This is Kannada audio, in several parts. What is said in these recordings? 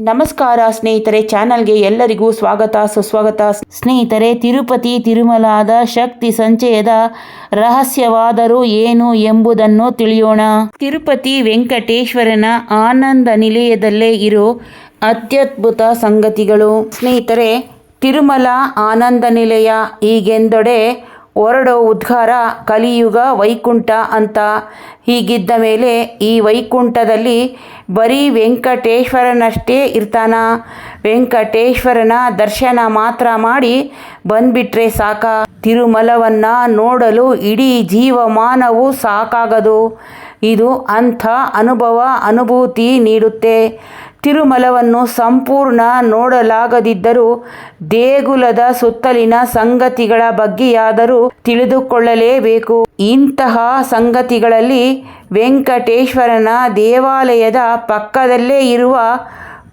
ನಮಸ್ಕಾರ ಸ್ನೇಹಿತರೆ, ಚಾನಲ್ಗೆ ಎಲ್ಲರಿಗೂ ಸ್ವಾಗತ, ಸುಸ್ವಾಗತ. ಸ್ನೇಹಿತರೆ, ತಿರುಪತಿ ತಿರುಮಲಾದ ಶಕ್ತಿ ಸಂಚಯದ ರಹಸ್ಯವಾದರೂ ಏನು ಎಂಬುದನ್ನು ತಿಳಿಯೋಣ. ತಿರುಪತಿ ವೆಂಕಟೇಶ್ವರನ ಆನಂದ ನಿಲಯದಲ್ಲೇ ಇರೋ ಅತ್ಯದ್ಭುತ ಸಂಗತಿಗಳು. ಸ್ನೇಹಿತರೆ, ತಿರುಮಲ ಆನಂದ ನಿಲಯ ಹೀಗೆಂದೊಡೆ ಹೊರಡೋ ಉದ್ಗಾರ ಕಲಿಯುಗ ವೈಕುಂಠ ಅಂತ. ಹೀಗಿದ್ದ ಮೇಲೆ ಈ ವೈಕುಂಠದಲ್ಲಿ ಬರೀ ವೆಂಕಟೇಶ್ವರನಷ್ಟೇ ಇರ್ತಾನ. ವೆಂಕಟೇಶ್ವರನ ದರ್ಶನ ಮಾತ್ರ ಮಾಡಿ ಬಂದ್ಬಿಟ್ರೆ ಸಾಕ. ತಿರುಮಲವನ್ನು ನೋಡಲು ಇಡೀ ಜೀವಮಾನವು ಸಾಕಾಗದು. ಇದು ಅಂಥ ಅನುಭವ, ಅನುಭೂತಿ ನೀಡುತ್ತೆ. ತಿರುಮಲವನ್ನು ಸಂಪೂರ್ಣ ನೋಡಲಾಗದಿದ್ದರೂ ದೇಗುಲದ ಸುತ್ತಲಿನ ಸಂಗತಿಗಳ ಬಗ್ಗೆಯಾದರೂ ತಿಳಿದುಕೊಳ್ಳಲೇಬೇಕು. ಇಂತಹ ಸಂಗತಿಗಳಲ್ಲಿ ವೆಂಕಟೇಶ್ವರನ ದೇವಾಲಯದ ಪಕ್ಕದಲ್ಲೇ ಇರುವ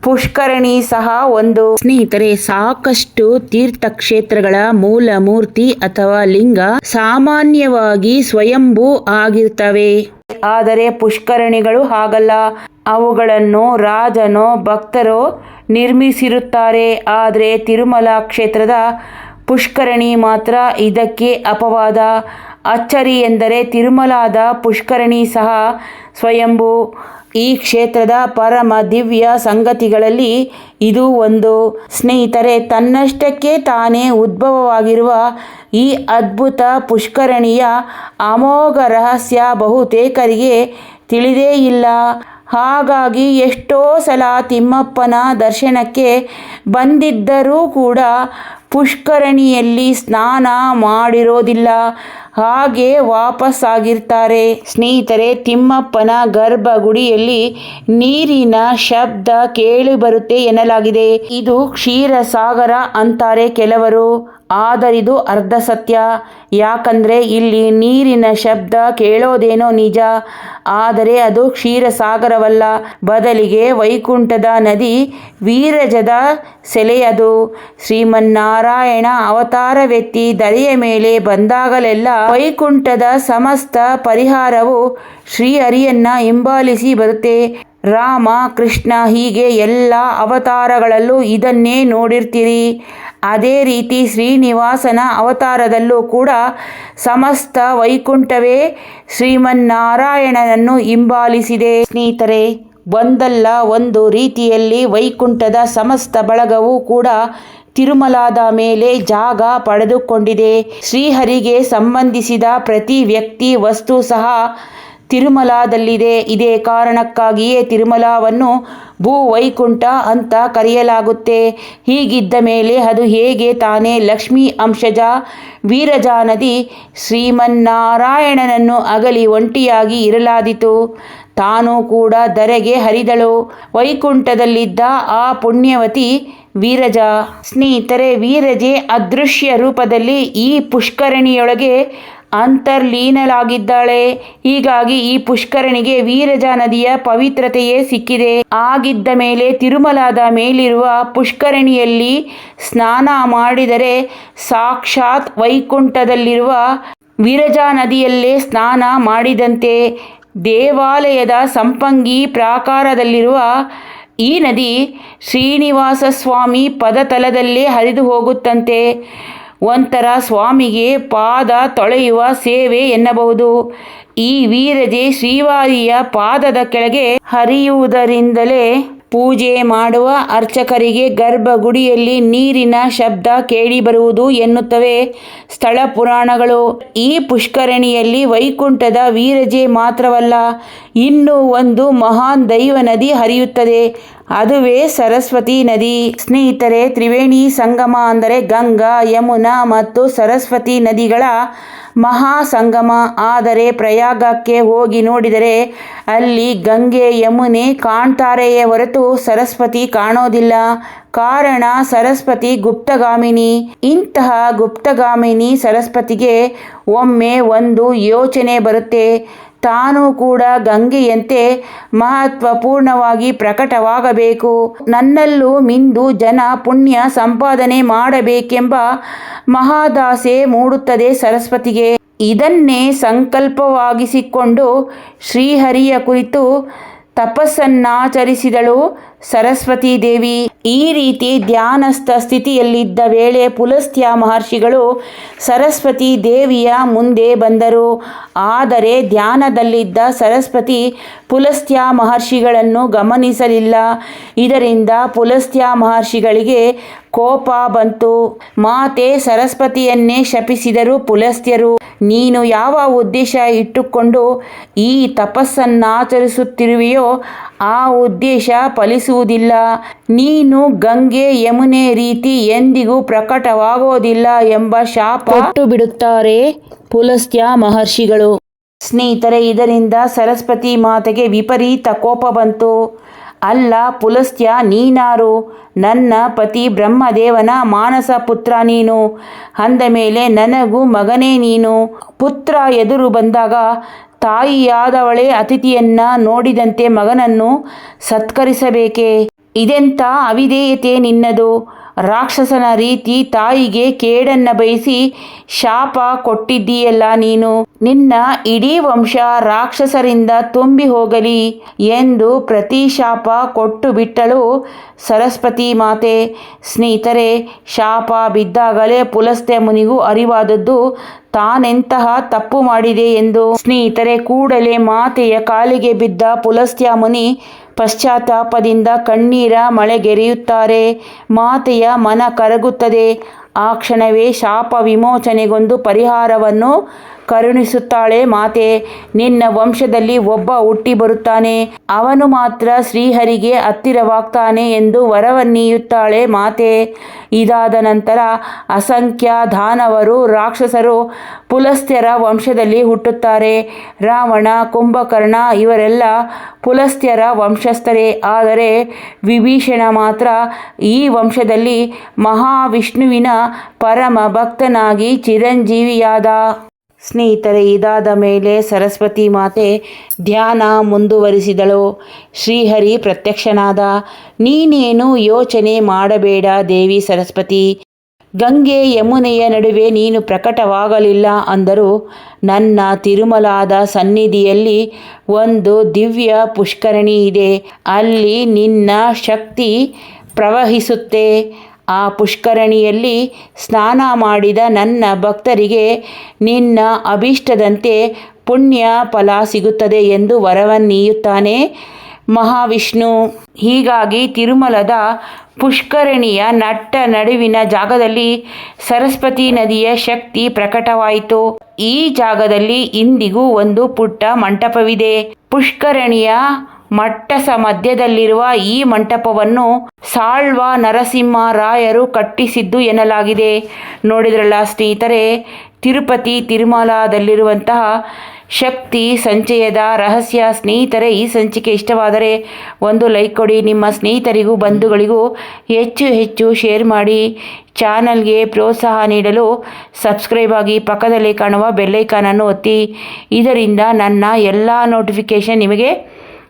ಪುಷ್ಕರಣಿ ಸಹ ಒಂದು. ಸ್ನೇಹಿತರೆ, ಸಾಕಷ್ಟು ತೀರ್ಥಕ್ಷೇತ್ರಗಳ ಮೂಲ ಮೂರ್ತಿ ಅಥವಾ ಲಿಂಗ ಸಾಮಾನ್ಯವಾಗಿ ಸ್ವಯಂಭೂ ಆಗಿರ್ತವೆ. ಆದರೆ ಪುಷ್ಕರಣಿಗಳು ಹಾಗಲ್ಲ. ಅವುಗಳನ್ನು ರಾಜನೋ ಭಕ್ತರೋ ನಿರ್ಮಿಸಿರುತ್ತಾರೆ. ಆದರೆ ತಿರುಮಲ ಕ್ಷೇತ್ರದ ಪುಷ್ಕರಣಿ ಮಾತ್ರ ಇದಕ್ಕೆ ಅಪವಾದ. ಅಚ್ಚರಿ ಎಂದರೆ ತಿರುಮಲಾದ ಪುಷ್ಕರಣಿ ಸಹ ಸ್ವಯಂಭೂ. ಈ ಕ್ಷೇತ್ರದ ಪರಮ ದಿವ್ಯ ಸಂಗತಿಗಳಲ್ಲಿ ಇದು ಒಂದು. ಸ್ನೇಹಿತರೆ, ತನ್ನಷ್ಟಕ್ಕೆ ತಾನೇ ಉದ್ಭವವಾಗಿರುವ ಈ ಅದ್ಭುತ ಪುಷ್ಕರಣಿಯ ಅಮೋಘ ರಹಸ್ಯ ಬಹುತೇಕರಿಗೆ ತಿಳಿದೇ ಇಲ್ಲ. ಹಾಗಾಗಿ ಎಷ್ಟೋ ಸಲ ತಿಮ್ಮಪ್ಪನ ದರ್ಶನಕ್ಕೆ ಬಂದಿದ್ದರೂ ಕೂಡ ಪುಷ್ಕರಣಿಯಲ್ಲಿ ಸ್ನಾನ ಮಾಡಿರೋದಿಲ್ಲ. ಹಾಗೆ ವಾಪಸ್ಸಾಗಿರ್ತಾರೆ. ಸ್ನೇಹಿತರೆ, ತಿಮ್ಮಪ್ಪನ ಗರ್ಭಗುಡಿಯಲ್ಲಿ ನೀರಿನ ಶಬ್ದ ಕೇಳಿಬರುತ್ತೆ ಎನ್ನಲಾಗಿದೆ. ಇದು ಕ್ಷೀರಸಾಗರ ಅಂತಾರೆ ಕೆಲವರು. ಆದರಿದು ಅರ್ಧ ಸತ್ಯ. ಯಾಕಂದರೆ ಇಲ್ಲಿ ನೀರಿನ ಶಬ್ದ ಕೇಳೋದೇನೋ ನಿಜ. ಆದರೆ ಅದು ಕ್ಷೀರಸಾಗರವಲ್ಲ. ಬದಲಿಗೆ ವೈಕುಂಠದ ನದಿ ವೀರಜದ ಸೆಲೆಯದು. ಶ್ರೀಮನ್ನಾರಾಯಣ ವ್ಯಕ್ತಿ ದರೆಯ ಮೇಲೆ ಬಂದಾಗಲೆಲ್ಲ ವೈಕುಂಠದ ಸಮಸ್ತ ಪರಿಹಾರವು ಶ್ರೀಹರಿಯನ್ನ ಹಿಂಬಾಲಿಸಿ ಬರುತ್ತೆ. ರಾಮ, ಕೃಷ್ಣ ಹೀಗೆ ಎಲ್ಲ ಅವತಾರಗಳಲ್ಲೂ ಇದನ್ನೇ ನೋಡಿರ್ತೀರಿ. ಅದೇ ರೀತಿ ಶ್ರೀನಿವಾಸನ ಅವತಾರದಲ್ಲೂ ಕೂಡ ಸಮಸ್ತ ವೈಕುಂಠವೇ ಶ್ರೀಮನ್ನಾರಾಯಣನನ್ನು ಹಿಂಬಾಲಿಸಿದೆ. ಸ್ನೇಹಿತರೆ, ಒಂದಲ್ಲ ಒಂದು ರೀತಿಯಲ್ಲಿ ವೈಕುಂಠದ ಸಮಸ್ತ ಬಳಗವೂ ಕೂಡ ತಿರುಮಲಾದ ಮೇಲೆ ಜಾಗ ಪಡೆದುಕೊಂಡಿದೆ. ಶ್ರೀಹರಿಗೆ ಸಂಬಂಧಿಸಿದ ಪ್ರತಿ ವ್ಯಕ್ತಿ, ವಸ್ತು ಸಹ ತಿರುಮಲಾದಲ್ಲಿದೆ. ಇದೇ ಕಾರಣಕ್ಕಾಗಿಯೇ ತಿರುಮಲಾವನ್ನು ಭೂ ವೈಕುಂಠ ಅಂತ ಕರೆಯಲಾಗುತ್ತೆ. ಹೀಗಿದ್ದ ಮೇಲೆ ಅದು ಹೇಗೆ ತಾನೇ ಲಕ್ಷ್ಮೀ ಅಂಶಜ ವೀರಜಾ ನದಿ ಶ್ರೀಮನ್ನಾರಾಯಣನನ್ನು ಅಗಲಿ ಒಂಟಿಯಾಗಿ ಇರಲಾದಿತು. ತಾನು ಕೂಡ ಧರೆಗೆ ಹರಿದಳು. ವೈಕುಂಠದಲ್ಲಿದ್ದ ಆ ಪುಣ್ಯವತಿ ವೀರಜ. ಸ್ನೇಹಿತರೆ, ವೀರಜೆ ಅದೃಶ್ಯ ರೂಪದಲ್ಲಿ ಈ ಪುಷ್ಕರಣಿಯೊಳಗೆ ಅಂತರ್ಲೀನಲಾಗಿದ್ದಾಳೆ ಹೀಗಾಗಿ ಈ ಪುಷ್ಕರಣಿಗೆ ವೀರಜಾ ನದಿಯ ಪವಿತ್ರತೆಯೇ ಸಿಕ್ಕಿದೆ. ಆಗಿದ್ದ ಮೇಲೆ ತಿರುಮಲಾದ ಮೇಲಿರುವ ಪುಷ್ಕರಣಿಯಲ್ಲಿ ಸ್ನಾನ ಮಾಡಿದರೆ ಸಾಕ್ಷಾತ್ ವೈಕುಂಠದಲ್ಲಿರುವ ವೀರಜಾ ನದಿಯಲ್ಲೇ ಸ್ನಾನ ಮಾಡಿದಂತೆ. ದೇವಾಲಯದ ಸಂಪಂಗಿ ಪ್ರಾಕಾರದಲ್ಲಿರುವ ಈ ನದಿ ಶ್ರೀನಿವಾಸ ಸ್ವಾಮಿ ಪದತಲದಲ್ಲೇ ಹರಿದು ಹೋಗುತ್ತಂತೆ ಒಂಥರ ಸ್ವಾಮಿಗೆ ಪಾದ ತೊಳೆಯುವ ಸೇವೆ ಎನ್ನಬಹುದು. ಈ ವೀರಜೆ ಶ್ರೀವಾರಿಯ ಪಾದದ ಕೆಳಗೆ ಹರಿಯುವುದರಿಂದಲೇ ಪೂಜೆ ಮಾಡುವ ಅರ್ಚಕರಿಗೆ ಗರ್ಭಗುಡಿಯಲ್ಲಿ ನೀರಿನ ಶಬ್ದ ಕೇಳಿಬರುವುದು ಎನ್ನುತ್ತವೆ ಸ್ಥಳ ಪುರಾಣಗಳು. ಈ ಪುಷ್ಕರಣಿಯಲ್ಲಿ ವೈಕುಂಠದ ವೀರಜೆ ಮಾತ್ರವಲ್ಲ, ಇನ್ನೂ ಒಂದು ಮಹಾನ್ ದೈವ ನದಿ ಹರಿಯುತ್ತದೆ. ಅದುವೇ ಸರಸ್ವತಿ ನದಿ. ಸ್ನೇಹಿತರೆ, ತ್ರಿವೇಣಿ ಸಂಗಮ ಅಂದರೆ ಗಂಗಾ, ಯಮುನಾ ಮತ್ತು ಸರಸ್ವತಿ ನದಿಗಳ ಮಹಾ ಸಂಗಮ ಆದರೆ ಪ್ರಯಾಗಕ್ಕೆ ಹೋಗಿ ನೋಡಿದರೆ ಅಲ್ಲಿ ಗಂಗೆ, ಯಮುನೆ ಕಾಣ್ತಾರೆಯೇ ಹೊರತು ಸರಸ್ವತಿ ಕಾಣೋದಿಲ್ಲ. ಕಾರಣ ಸರಸ್ವತಿ ಗುಪ್ತಗಾಮಿನಿ. ಇಂತಹ ಗುಪ್ತಗಾಮಿನಿ ಸರಸ್ವತಿಗೆ ಒಮ್ಮೆ ಒಂದು ಯೋಚನೆ ಬರುತ್ತೆ. ತಾನು ಕೂಡ ಗಂಗೆಯಂತೆ ಮಹತ್ವಪೂರ್ಣವಾಗಿ ಪ್ರಕಟವಾಗಬೇಕು. ನನ್ನಲ್ಲೂ ಮಿಂದು ಜನ ಪುಣ್ಯ ಸಂಪಾದನೆ ಮಾಡಬೇಕೆಂಬ ಮಹಾದಾಸೆ ಮೂಡುತ್ತದೆ ಸರಸ್ವತಿಗೆ. ಇದನ್ನೇ ಸಂಕಲ್ಪವಾಗಿಸಿಕೊಂಡು ಶ್ರೀಹರಿಯ ಕುರಿತು ತಪಸ್ಸನ್ನಾಚರಿಸಿದಳು. ಸರಸ್ವತಿ ದೇವಿ, ಈ ರೀತಿ ಧ್ಯಾನಸ್ಥ ಸ್ಥಿತಿಯಲ್ಲಿದ್ದ ವೇಳೆ ಪುಲಸ್ತ್ಯ ಮಹರ್ಷಿಗಳು ಸರಸ್ವತಿ ದೇವಿಯ ಮುಂದೆ ಬಂದರು. ಆದರೆ ಧ್ಯಾನದಲ್ಲಿದ್ದ ಸರಸ್ವತಿ ಪುಲಸ್ತ್ಯ ಮಹರ್ಷಿಗಳನ್ನು ಗಮನಿಸಲಿಲ್ಲ. ಇದರಿಂದ ಪುಲಸ್ತ್ಯ ಮಹರ್ಷಿಗಳಿಗೆ ಕೋಪ ಬಂತು. ಮಾತೆ ಸರಸ್ವತಿಯನ್ನೇ ಶಪಿಸಿದರು ಪುಲಸ್ತ್ಯರು. ನೀನು ಯಾವ ಉದ್ದೇಶ ಇಟ್ಟುಕೊಂಡು ಈ ತಪಸ್ಸನ್ನಾಚರಿಸುತ್ತಿರುವೆಯೋ ಆ ಉದ್ದೇಶ ಫಲಿಸುವುದಿಲ್ಲ ನೀನು ಗಂಗೆ ಯಮುನೆ ರೀತಿ ಎಂದಿಗೂ ಪ್ರಕಟವಾಗೋದಿಲ್ಲ ಎಂಬ ಶಾಪ ಕೊಟ್ಟು ಬಿಡುತ್ತಾರೆ ಪುಲಸ್ತ್ಯ ಮಹರ್ಷಿಗಳು. ಸ್ನೇಹಿತರೆ, ಇದರಿಂದ ಸರಸ್ವತಿ ಮಾತೆಗೆ ವಿಪರೀತ ಕೋಪ ಬಂತು. ಅಲ್ಲ, ಪುಲಸ್ತ್ಯ, ನೀನಾರು? ನನ್ನ ಪತಿ ಬ್ರಹ್ಮದೇವನ ಮಾನಸ ಪುತ್ರ ನೀನು. ಅಂದ ಮೇಲೆ, ನನಗೂ ಮಗನೇ ನೀನು. ಪುತ್ರ ಎದುರು ಬಂದಾಗ ತಾಯಿಯಾದವಳೇ ಅತಿಥಿಯನ್ನ ನೋಡಿದಂತೆ ಮಗನನ್ನು ಸತ್ಕರಿಸಬೇಕೆ? ಇದೆಂಥ ಅವಿಧೇಯತೆ ನಿನ್ನದು? ರಾಕ್ಷಸನ ರೀತಿ ತಾಯಿಗೆ ಕೇಡನ್ನ ಬಯಸಿ ಶಾಪ ಕೊಟ್ಟಿದ್ದೀಯಲ್ಲ ನೀನು. ನಿನ್ನ ಇಡೀ ವಂಶ ರಾಕ್ಷಸರಿಂದ ತುಂಬಿ ಹೋಗಲಿ ಎಂದು ಪ್ರತಿ ಶಾಪ ಕೊಟ್ಟು ಬಿಟ್ಟಳು ಸರಸ್ವತಿ ಮಾತೆ. ಸ್ನೇಹಿತರೆ, ಶಾಪ ಬಿದ್ದಾಗಲೇ ಪುಲಸ್ತೆ ಮುನಿಗೂ ಅರಿವಾದದ್ದು ತಾನೆಂತಹ ತಪ್ಪು ಮಾಡಿದೆ ಎಂದು. ಸ್ನೇಹಿತರೆ, ಕೂಡಲೇ ಮಾತೆಯ ಕಾಲಿಗೆ ಬಿದ್ದ ಪುಲಸ್ತ್ಯ ಮುನಿ ಪಶ್ಚಾತ್ತಾಪದಿಂದ ಕಣ್ಣೀರ ಮಳೆಗೆರೆಯುತ್ತಾರೆ ಮಾತೆಯ ಮನ ಕರಗುತ್ತದೆ. ಆ ಕ್ಷಣವೇ ಶಾಪ ವಿಮೋಚನೆಗೊಂದು ಪರಿಹಾರವನ್ನು ಕರುಣಿಸುತ್ತಾಳೆ ಮಾತೆ. ನಿನ್ನ ವಂಶದಲ್ಲಿ ಒಬ್ಬ ಹುಟ್ಟಿ ಬರುತ್ತಾನೆ. ಅವನು ಮಾತ್ರ ಶ್ರೀಹರಿಗೆ ಹತ್ತಿರವಾಗ್ತಾನೆ ಎಂದು ವರವನ್ನೀಯುತ್ತಾಳೆ ಮಾತೆ. ಇದಾದ ನಂತರ ಅಸಂಖ್ಯ ದಾನವರು, ರಾಕ್ಷಸರು, ಪುಲಸ್ತ್ಯರ ವಂಶದಲ್ಲಿ ಹುಟ್ಟುತ್ತಾರೆ. ರಾವಣ, ಕುಂಭಕರ್ಣ ಇವರೆಲ್ಲ ಪುಲಸ್ತ್ಯರ ವಂಶಸ್ಥರೇ. ಆದರೆ ವಿಭೀಷಣ ಮಾತ್ರ ಈ ವಂಶದಲ್ಲಿ ಮಹಾವಿಷ್ಣುವಿನ ಪರಮ ಭಕ್ತನಾಗಿ ಚಿರಂಜೀವಿಯಾದ. ಸ್ನೇಹಿತರೆ, ಇದಾದ ಮೇಲೆ ಸರಸ್ವತಿ ಮಾತೆ ಧ್ಯಾನ ಮುಂದುವರಿಸಿದಳು. ಶ್ರೀಹರಿ ಪ್ರತ್ಯಕ್ಷನಾದ, ನೀನೇನು ಯೋಚನೆ ಮಾಡಬೇಡ ದೇವಿ ಸರಸ್ವತಿ. ಗಂಗೆ ಯಮುನೆಯ ನಡುವೆ ನೀನು ಪ್ರಕಟವಾಗಲಿಲ್ಲ ಅಂದರು. ನನ್ನ ತಿರುಮಲಾದ ಸನ್ನಿಧಿಯಲ್ಲಿ ಒಂದು ದಿವ್ಯ ಪುಷ್ಕರಣಿ ಇದೆ. ಅಲ್ಲಿ ನಿನ್ನ ಶಕ್ತಿ ಪ್ರವಹಿಸುತ್ತೆ. ಆ ಪುಷ್ಕರಣಿಯಲ್ಲಿ ಸ್ನಾನ ಮಾಡಿದ ನನ್ನ ಭಕ್ತರಿಗೆ ನಿನ್ನ ಅಭೀಷ್ಟದಂತೆ ಪುಣ್ಯ ಫಲ ಸಿಗುತ್ತದೆ ಎಂದು ವರವನ್ನೀಯುತ್ತಾನೆ ಮಹಾವಿಷ್ಣು. ಹೀಗಾಗಿ ತಿರುಮಲದ ಪುಷ್ಕರಣಿಯ ನಟ್ಟ ನಡುವಿನ ಜಾಗದಲ್ಲಿ ಸರಸ್ವತಿ ನದಿಯ ಶಕ್ತಿ ಪ್ರಕಟವಾಯಿತು. ಈ ಜಾಗದಲ್ಲಿ ಇಂದಿಗೂ ಒಂದು ಪುಟ್ಟ ಮಂಟಪವಿದೆ. ಪುಷ್ಕರಣಿಯ ಮಟ್ಟಸ ಮಧ್ಯದಲ್ಲಿರುವ ಈ ಮಂಟಪವನ್ನು ಸಾಳ್ವ ನರಸಿಂಹರಾಯರು ಕಟ್ಟಿಸಿದ್ದು ಎನ್ನಲಾಗಿದೆ. ನೋಡಿದ್ರಲ್ಲ ಸ್ನೇಹಿತರೆ, ತಿರುಪತಿ ತಿರುಮಲದಲ್ಲಿರುವಂತಹ ಶಕ್ತಿ ಸಂಚಯದ ರಹಸ್ಯ ಸ್ನೇಹಿತರೆ, ಈ ಸಂಚಿಕೆ ಇಷ್ಟವಾದರೆ ಒಂದು ಲೈಕ್ ಕೊಡಿ. ನಿಮ್ಮ ಸ್ನೇಹಿತರಿಗೂ, ಬಂಧುಗಳಿಗೂ ಹೆಚ್ಚು ಹೆಚ್ಚು ಶೇರ್ ಮಾಡಿ. ಚಾನಲ್ಗೆ ಪ್ರೋತ್ಸಾಹ ನೀಡಲು ಸಬ್ಸ್ಕ್ರೈಬ್ ಆಗಿ ಪಕ್ಕದಲ್ಲಿ ಕಾಣುವ ಬೆಲ್ಲೈಕಾನನ್ನು ಒತ್ತಿ. ಇದರಿಂದ ನನ್ನ ಎಲ್ಲ ನೋಟಿಫಿಕೇಷನ್ ನಿಮಗೆ